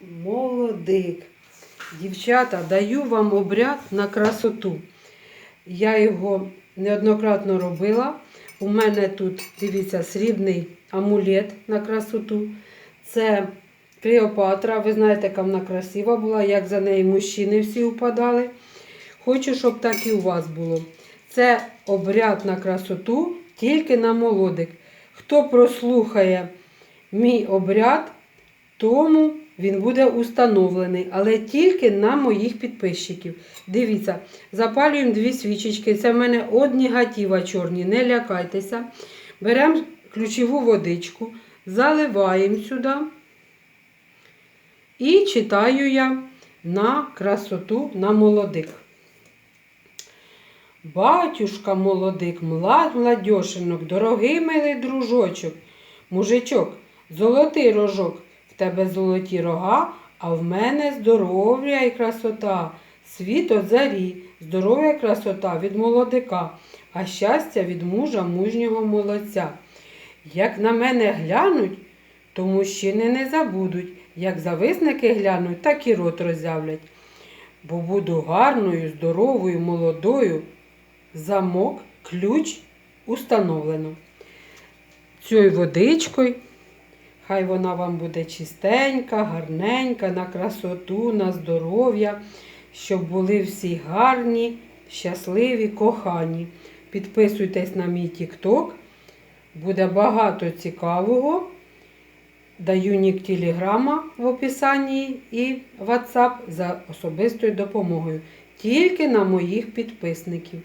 молодик. Дівчата, даю вам обряд на красоту. Я його неоднократно робила. У мене тут, дивіться, срібний амулет на красоту. Це Клеопатра. Ви знаєте, яка вона красива була, як за неї мужчини всі упадали. Хочу, щоб так і у вас було. Це обряд на красоту, тільки на молодик. Хто прослухає мій обряд, тому він буде установлений, але тільки на моїх підписчиків. Дивіться, запалюємо дві свічечки. Це в мене од негатива чорні, не лякайтеся. Беремо ключову водичку, заливаємо сюди і читаю я на красоту на молодик. Батюшка молодик, млад младьошинок, дорогий милий дружочок, мужичок, золотий рожок, тебе золоті рога, а в мене здоров'я і красота, світ от зарі, здоров'я і красота від молодика, а щастя від мужа мужнього молодця. Як на мене глянуть, то мужчини не забудуть, як зависники глянуть, так і рот роззявлять. Бо буду гарною, здоровою, молодою, замок, ключ установлено. Цією водичкою, хай вона вам буде чистенька, гарненька, на красоту, на здоров'я, щоб були всі гарні, щасливі, кохані. Підписуйтесь на мій TikTok, буде багато цікавого. Даю нік телеграма в описанні і WhatsApp за особистою допомогою. Тільки на моїх підписників.